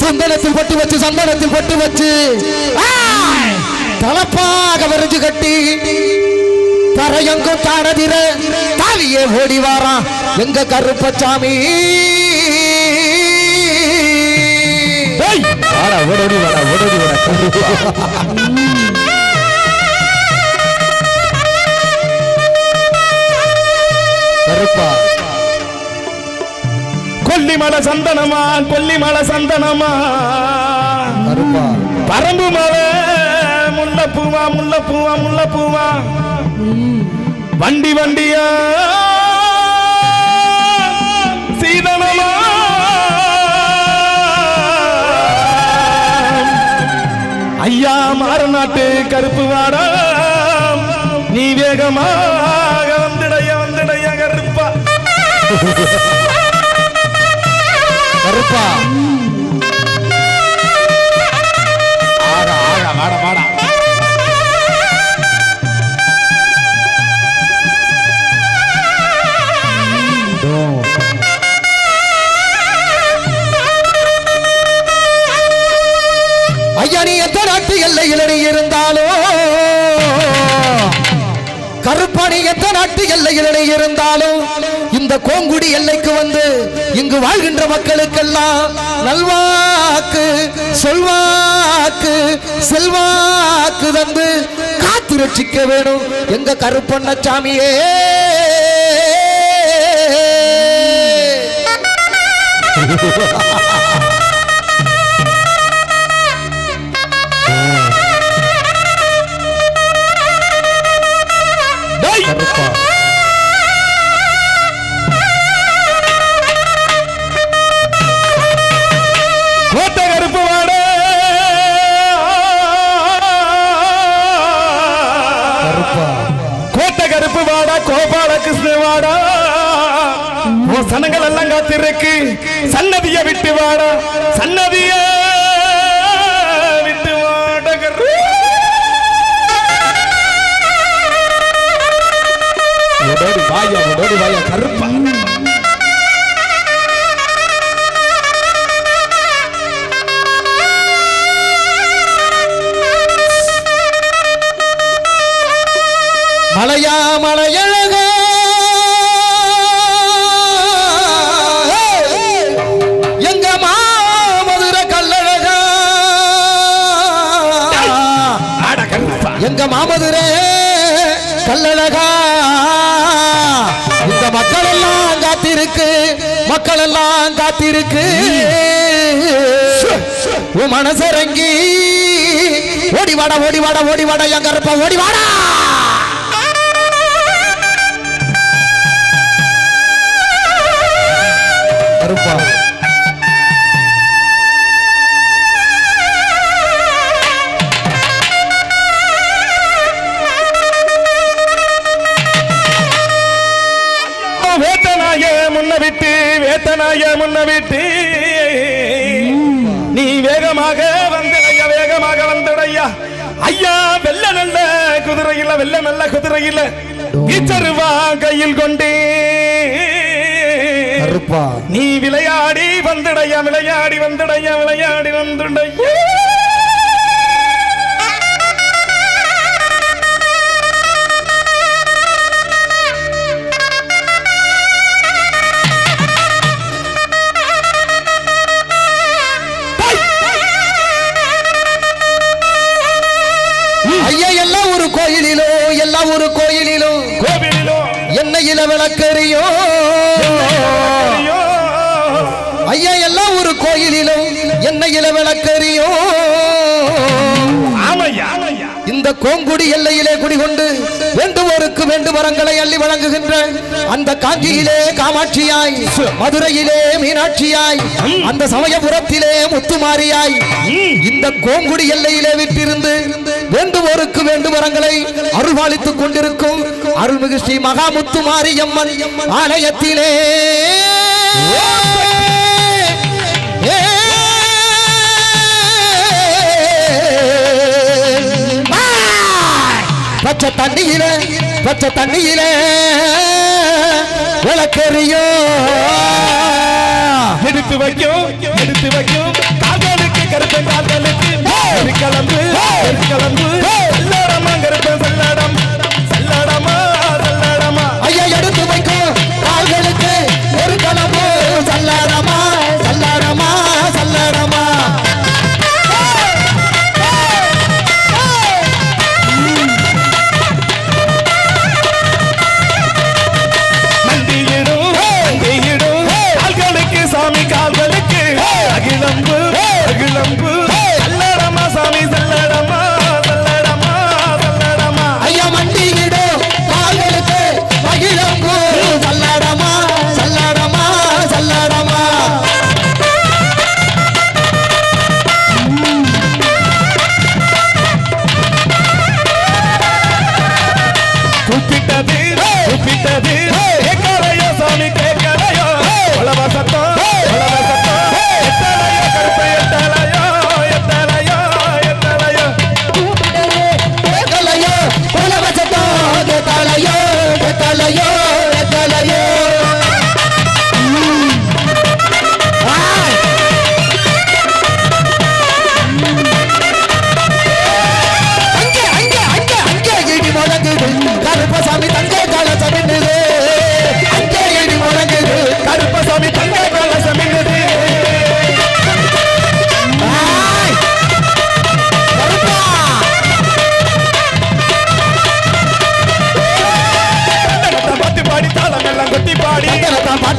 சந்தனத்தில் பொட்டு வச்சு சந்தனத்தில் பொட்டு வச்சு. தலப்பாக வரைஞ்சு கட்டி. தரையங்கும் தானதிர தாவியே ஓடி வாரான் எங்க கருப்பச்சாமி ஏய், வாடா ஓடோடி வாடா ஓடோடி வாடா கொல்லிமலை சந்தனமா கொல்லிமலை சந்தனமா? கருப்பா. பரம்பு மலை முல்லைப்பூவா முல்லைப்பூவா முல்லைப்பூவா? வண்டி வண்டியா சீதனமா. ஐயா மாறநாட்டு கருப்பு வாடா நீ வேகமாக வந்துடைய வந்துடைய கருப்பா. கருப்பா. ஆடா ஆடா ஆடா வாடா. எல்லையில் இருந்தாலும் இந்த கோங்குடி எல்லைக்கு வந்து இங்கு வாழ்கின்ற மக்களுக்கெல்லாம் நல்வாக்கு சொல்வாக்கு செல்வாக்கு தந்து காத்து ரட்சிக்க வேணும் எங்க கருப்பண்ண சாமியே Ha ha ha ha! ஓ சனங்கள் எல்லாம் காத்திருக்கு. சன்னதிய விட்டு வாடா. சன்னதிய விட்டு வாடகர் உடோடி வாயா உடோடி வாயா கருப்பா. மலையா மலையழக கல்லழகா இந்த மக்கள் எல்லாம் காத்திருக்கு மக்கள் எல்லாம் காத்திருக்கு. உன் மனசரங்கி ஓடி ஓடிவாட ஓடி எங்க ஓடி ஓடிவாடா என் வேத்தனாய முன்ன விட்டு. நீ வேகமாக வந்துடையா வேகமாக வந்துடையா ஐயா. வெள்ள நல்ல குதிரையில வெள்ள நல்ல குதிரையில ஈச்சருவா கையில் கொண்டு. நீ விளையாடி வந்துடையா விளையாடி வந்துடையா விளையாடி வந்துடையா ஐயா எல்லா ஒரு கோயிலிலோ எல்லா ஒரு கோயிலிலோ. கோவிலிலோ. எண்ணெயில விளக்கறியோ ஐயோ, ஐயா எல்லா ஒரு கோயிலிலும் எண்ணெயில விளக்கறியோ கோங்குடி எல்லையிலே குடிகொண்டு வேண்டுவோருக்கு வேண்டும் வரங்களை அள்ளி வழங்குகின்ற அந்த காஞ்சியிலே காமாட்சியாய் மதுரையிலே மீனாட்சியாய் அந்த சமயபுரத்திலே முத்துமாரியாய் இந்த கோங்குடி எல்லையிலே விட்டிருந்து வேண்டுவோருக்கு வேண்டும் வரங்களை அருள்வாளித்துக் கொண்டிருக்கும் அருள்மிகு ஸ்ரீ மகாமுத்துமாரி அம்மன் ஆலயத்திலே. தண்ணியில பச்சை தண்ணியில விளக்கெறியும் எடுத்து வைக்கும் எடுத்து வைக்கும். காதலுக்கு கருப்பன் காதலுக்கு கலந்து கலந்து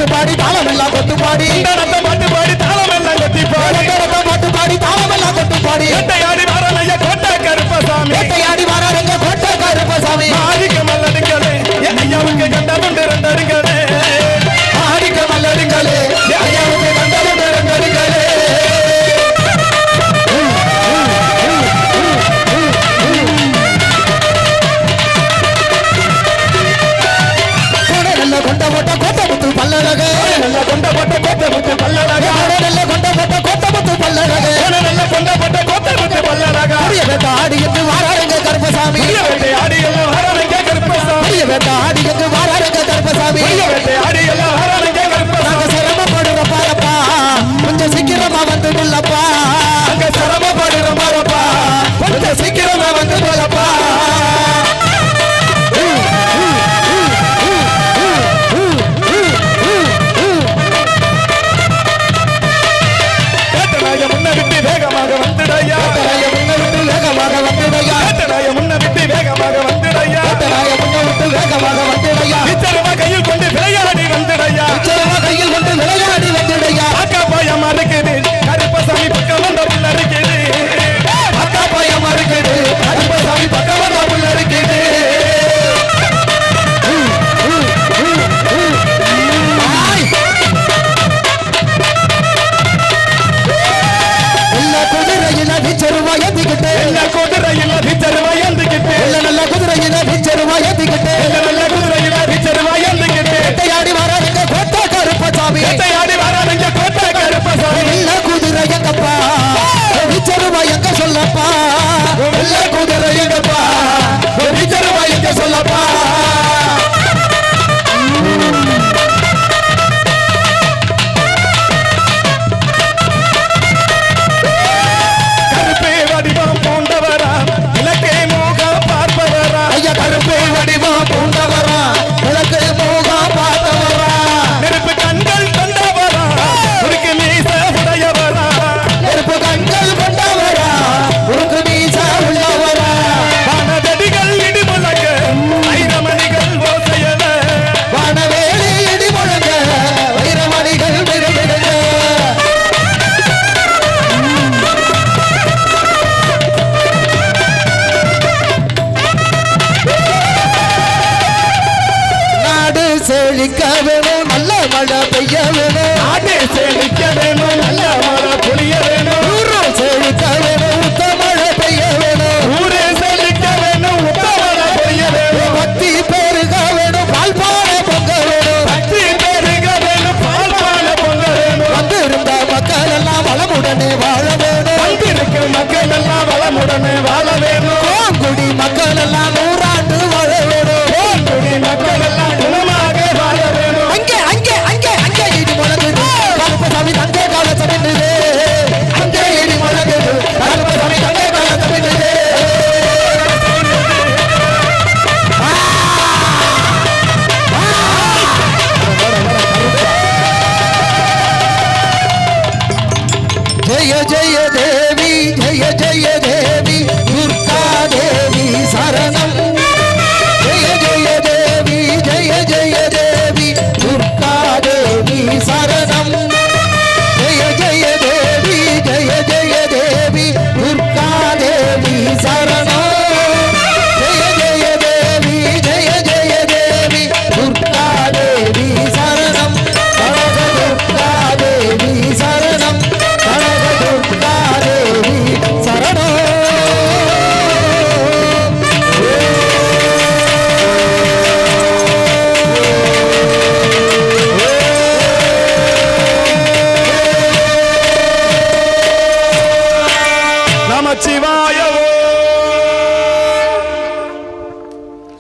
பாட்டு பாடி தாளம் எல்லாம் கொத்து பாடி பாட்டு பாடி தாளம் எல்லாம் கொத்தி பாடி பாட்டு பாடி தாளம் எல்லாம் கொத்து பாடி அடியெல்லாம் செழிக்க வேணும் நல்ல மழை பெய்ய வேணும் நாடு செழிக்க வேணும்